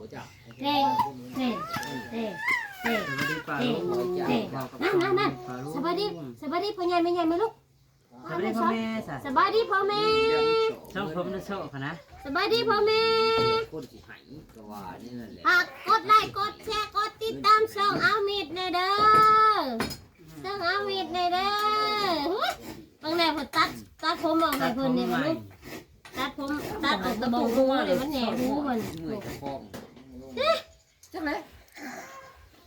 บ่จักเท่เท่เท่เท่สวัสดีป่าลุงเท่นั่นนั่นนั่นสบายดีสบายดีพ่อใหญ่แม่ใหญ่ไหมลูกสวัสดีพ่อแม่สบายดีพ่อแม่ช่องผมนะโชคนะสบายดีพ่อแม่คนสิหายก็ว่านี่นั่นแหละกดไลค์กดแชร์กดติดตามช่องเอามีดในเด้อช่องเอามีดในเด้อบางแน่เพิ่นตัดตัดผมออกให้เพิ่นเนี่ยมาลูกตัดผมตัดออกตะบงหูเดี๋ยมันแหน่หูมันเมื่อยจะฟ้อง จังเลย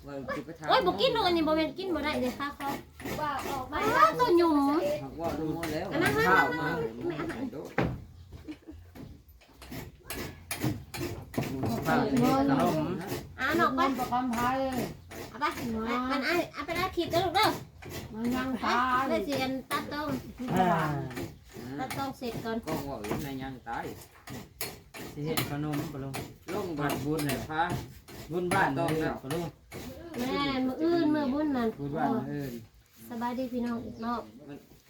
ว่าสิไปถามโอ้ยบ่กินลูกอันนี้บ่แม่นกินบ่ได้เด้อค่ะเขาบ้าตัวหยุ่มหากว่ารู้หมดแล้วอันนั้นข้าวมาไม่อาหารโดดป่าเห็ดขนมอ่านออกไปประคำไทยเอาไปมันไอ้เอาไปอาขีดเด้อลูกเด้อมันยังไปตายเลยสิอันตัดต้องอ่าตัดต้องเสร็จก่อนก็ว่าอยู่ในยังตายสิเห็ดขนมป่าลุงลง บัดบุญเนี่ยพาบุญบ้านเลยป่าลุงแม่มื้ออื่นมื้อบุญนั่นบุญบ้านเอิญสบายดีพี่น้องอีกรอบ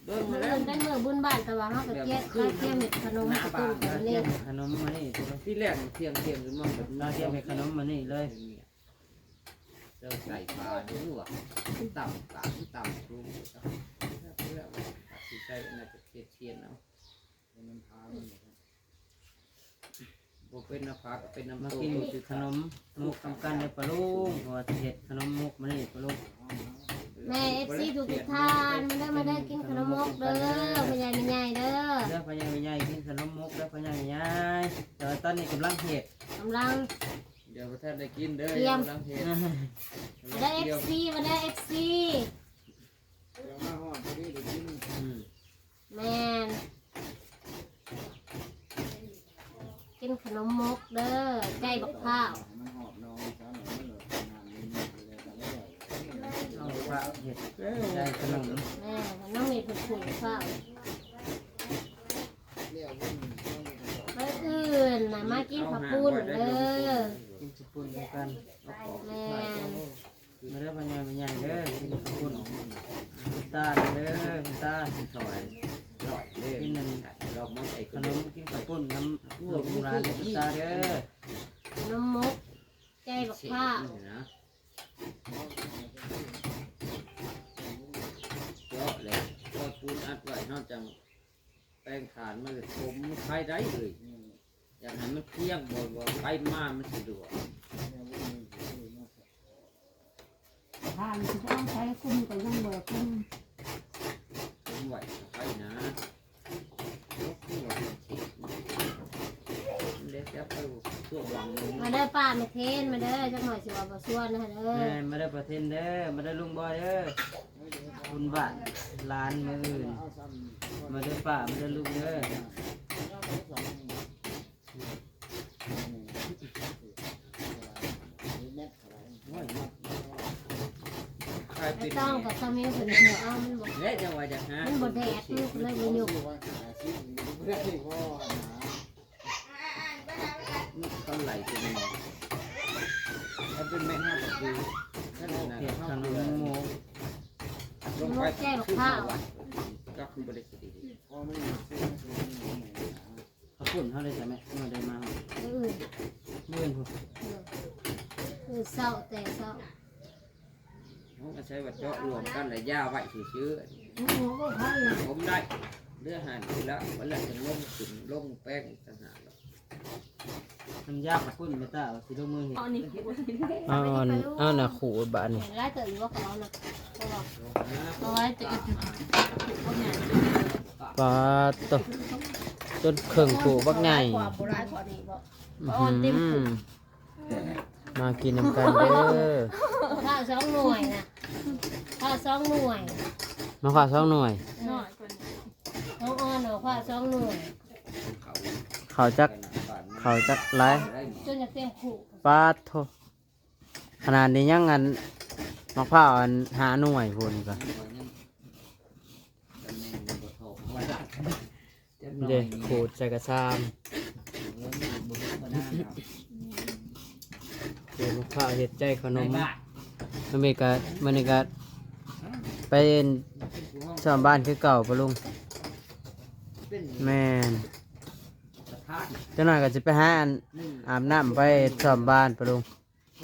เดินมื้มาอแล้วอื่นเป็นมื้อบุญบ้านแต่ว่าเฮาก็เกลียดคาเกลียดเม็ดขนมกระตุ้นกันเตรีนี่ยมขนมมานี่ป่าลุงที่แรกเที่ยงเที่ยงขึ้นมาแบบเราเตรียมเห็ดขนมมานี่เลยเราใส่ปลาด้วยว่ะต่ำต่ำต่ำรู้แล้วสิใส่น่าจะเทียนเทียนเอา บ่เป็นน้ำผักเป็นน้ำมาต้กินมขนมมุกทำกันเลยป่าลุงเพราะว่าสิเห็ดขนมมุกมานี่ป่าลุงแม่ FC ทุกท่านมาเด้อมาเด้อกินขนมมกเด้อพ่อใหญ่แม่ใหญ่เด้อเด้อพ่อใหญ่ใหญ่กินขนมมุกเด้อพ่อใหญ่ใหญ่เดี๋ยวตอนนี้กำลังเห็ดกำลังเดี๋ยวพระท่านได้กินเด้อเตรียมกำลังเฮ็ดมาเด้อ FC มาเด้อ FC อืมแม่ นกินขนมมกเด้อไก่บักข้าวเอาพระเห็ดได้ขนมแม่น้องมีผุดผุดข้าวไปอื่นนะมากินผักปุ้นเด้อกินสุปุนด้วยกันแม่มาเด้อพ่อใหญ่พ่อใหญ่เด้อกินสุปุนตาเด้อคุณตาถวายร้อยเดอกินนั่นเรามองไอ้ขนมกินสุปุนน้ำลูกโบราณคุณตาเด้อน้ำมกไก่บักข้านี่นะเจาะเลยก็ปูนอัดไว้นอกจากแป้งฐานมันเลยผมใช้ได้เลยอยากให้มันเพียงบ่บ่ไปมามันสะดวกทานที่ต้องใช้คุ้มกับยังเบิกคุ้มไหวไปนะยกหัวเล็กจะไปช่วงหลังนึง มาเด้อป้าแม่เทนมาเด้อจังหน่อยสิว่าบ่ส่วนนะเด้อแม่มาเด้อประเทศเด้อมาเด้อลุงบอยเด้อคุณบ้านร้านมืออื่นมาเด้อป้ามาเด้อลุงเด้อใครไม่เป็นต้องกับสามีเพิ่นเอามันบ่เละจังหวะจังฮะมันบ่แดดลูกเลยบ่ยุ กก็ไหลเป็นถ้าเป็นแม่ห้าก็คือถ้าเป็นนะเห็ดขนมหมูลงไปขึ้นมาวันก็คือบริสุทธิ์ดีข้าวปุ้นเขาได้ใช่ไหมเมาได้มาอื่นเมื่อนพุ่อเศร้าแต่เศร้าเขาก็ใช้วัดเจาะรวมกันเลยย่าไว้ชื่อโอ้โหก็พันเลยๆผมได้เลือหันไปแล้ววันละจะลงขึ้นลงแป้งต่างหาก มันยากข้าวปุ้นไม่ต้าสิลงมือเห็ดอันนี้อ้าวอ้าวน่ะขู่บ้านนี่ไล่เตยว่าเขาเอานะเอาไว้จะปลาตกจนเครื่องขู่บักใหญ่กว่าโบราณกว่านี้บ่อื้อหือมากินน้ำกันเด้อข้าวสองหน่วยนะข้าวสองหน่วยมาขอสองหน่วยน้องอ้อนเอาข้าวสองหน่วยเขาจัก เขาจักไรจนจะเต็มขู่ปลาโทขนาดนี้ยังอันมะพร้าวอันหาหน่วยพุ่นก็เด็กขูดใส่กระซามเดี๋ยวมะพร้าวเห็ดใจขนมมันมีกะมันนี่กะไปชาวบ้านคือเก่าปะลุงแม่นประธาน เจ้าหน่อยก็จะไปหาอันอาบน้ำไปซ่อมบ้านปะลุง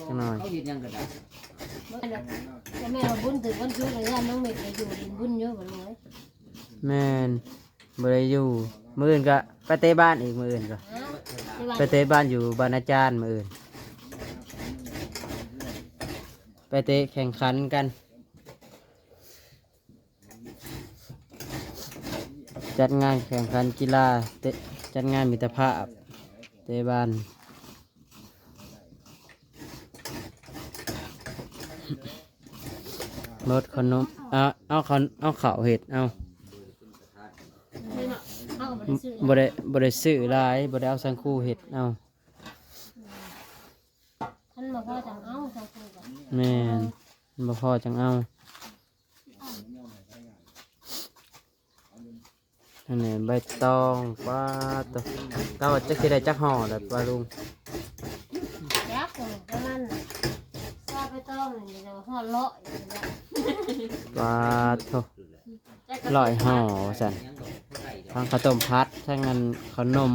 จังหน่อยเขาเห็นยังกระดาษจะแม่เราบุญถึงวันชุกเลยน้องเมฆไปอยู่ดินบุญเยอะกว่าเลยแม่นบ่ได้อยู่มื้ออื่นก็ไปเตะบ้านอีกมื้ออื่นก็ไปเตะบ้านอยู่บ้านอาจารย์มื้ออื่นไปเตะแข่งขันกัน จัดงานแข่งขันกีฬาเตะ จัดงานมิตรภาพเตะบ้านรถขนมเอาเอาขนเอาข้าวเห็ดเอาเขาก็บ่ได้ซื้อบ่ได้บ่ได้ซื้อหลายบ่ได้เอาสังคู่เห็ดเอาท่านมาพ่อจังเอาจังคุยกันแม่นมันบ่พอจังเอา อันนี้ใบตองปลาตัวเต้าจักสิได้จักห่อแหละปลาลุงยักษ์เลยประมาณซาไปต้องนี่เดี๋ยวห่อเลาะอย่างเงี้ยปลาโถร้อยห่อสั่นยังดอกไข่เดี๋ยวทั้งข้าวต้มพัดทั้งอันขนม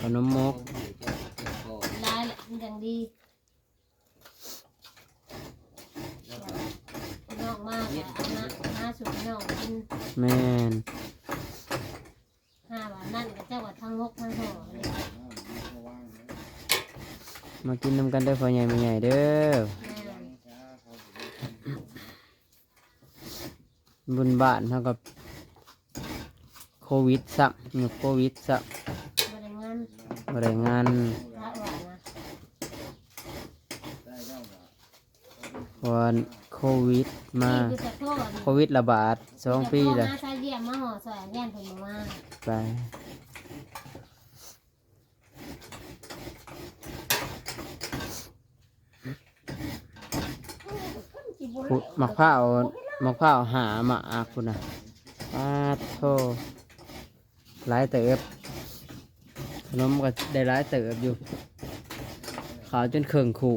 ขนมมกพอลายแหละมันอย่างดีนอกมากอะเอาหน้าหน้าสุดนอกกินแม่นห้าบาทนั่น ก็เจ้าว่าทั้งงกทั้งห่อเลยมากินน้ำกันเด้อพ่อใหญ่แม่ใหญ่เด้อแม่บุญบ้านเท่ากับโควิดสักหยุดโควิดสักบริงานบริงานพระว่านะวันโควิดมานี่คือจะโทษโควิดระบาดสองปีเลยมา ใช้เยี่ยมาห่อซอยแย่นเพิ่นบ่มาไปพุมักผ้าวมักผ้าวหามาอาคุณนะอาโทหลายเติบขนมก็ได้หลายเติบอยู่ ขาวจนเข่งขู่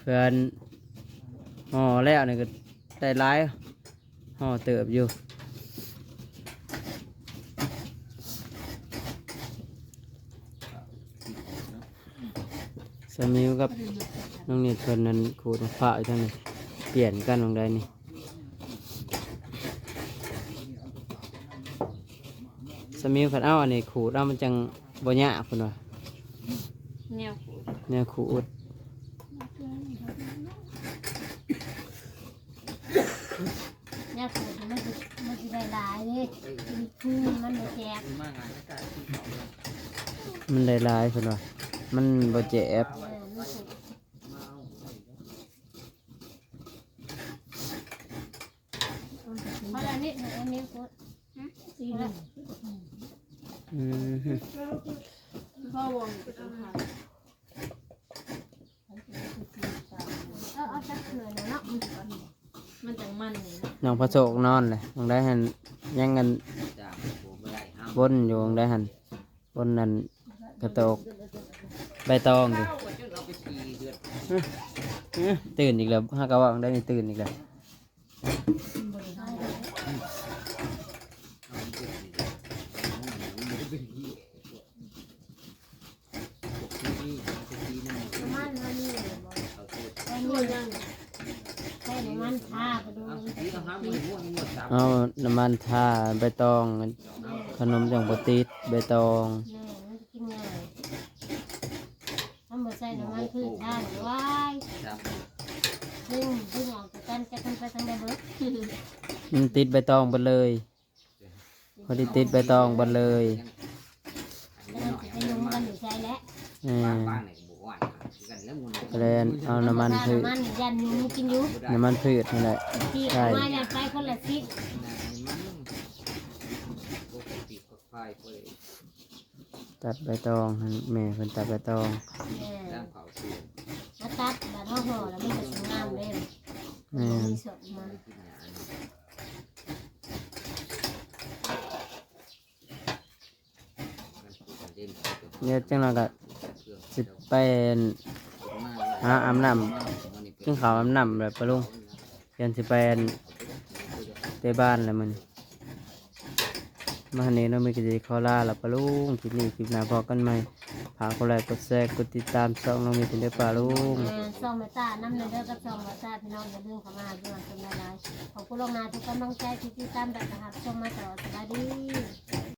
เพื่อนห่อแล้วนี่ก็ได้หลายห่อเติบอยู่สมิวกับน้องเนตเพิ่นนั้นขูดมะพร้าอยู่ทั้งนี้ เปลี่ยนกันตรงใดนี่สมิวเพิ่นเอาอันนี้ขูดเอามันจังบ่ยากเพิ่นว่าแนวแนวขูดแนวขูดมันสิมันสิได้หลายเด้คือมันบ่แจกมากงานก็ที่เขาเลยมันหลายๆเพิ่นว่ามันบ่เจ็บ เออมันสิ มาเอา เพราะอันนี้อันนี้ขูดสีละ อืมฮึ เอาเอาจักเถื่อนเนาะมันจังมันนี่นะน้องพระโศกนอนเลยตรงใดหันยังกันจากผมไม่ได้ห้ามบนอยู่ตรงใดหันบนนั่นกระโตกใบตองอยู่เอาจนเอาไปสี่เดือนอื้อตื่นอีกแล้วห้ากะว่าได้นี่ตื่นอีกแล้วเอาไปสี่เดือนเอาไปเป็นที่ที่ที่นั่น น้ำมันมันนี่บ่ เขาเทศ ใส่นี่ยังใส่น้ำมันทาไปดู เอามันที่เอาห้ามมือม้วนม้วนสามเอาน้ำมันทาใบตอง ขนมจังปติดใบตองแม่มันกินง่ายถ้าบ่ใส่น้ำมันพืชทานว้ายสามซึ่งซึ่งออกจากกันจะกันไปทางใดเบิดมันติดใบตองไปเลย พอดีติดใบตองไปเลย แล้วมันจะไปลงกันอยู่ใช่แล้วเอบ้านอบ้านไหนก็บอกว่ากัน แลนเอาน้ำมันพืชน้ำมันยันอยู่กินอยู่น้ำมันพืชนี่แหละที่ใช่เอามายันไปคนละสิปตัดใบตองแม่เพิ่นตัดใบตองแม่ร่างเผาเสียมาตัดแบบห่อห่อแล้วมันจะสวยงามเลยแม่สดมาที่ไหนเดี๋ยจังเราก็ สิไปหาอาบน้ำกินข้าวอาบน้ำแบบปะลุงยันสิไปเตะบ้านแล้วมันมาหันนี้เราะมีกิจขอลาล้วปะลุงคลิปนี้คลิปหน้าพอกันไหมฝากกดไลกดแชร์กดติดตามช่องน้องมีเป็นเด้ป่าลุงเอองมตตาน้ำในเด้อกับซองมตตาพี่น้องอย่าลืมเข้ามาด้วยสำหรับหลายขอบคุณลงหนาทุกกำลังใจที่ติดตามแบบนะครับชมมาตลอดสวัสดี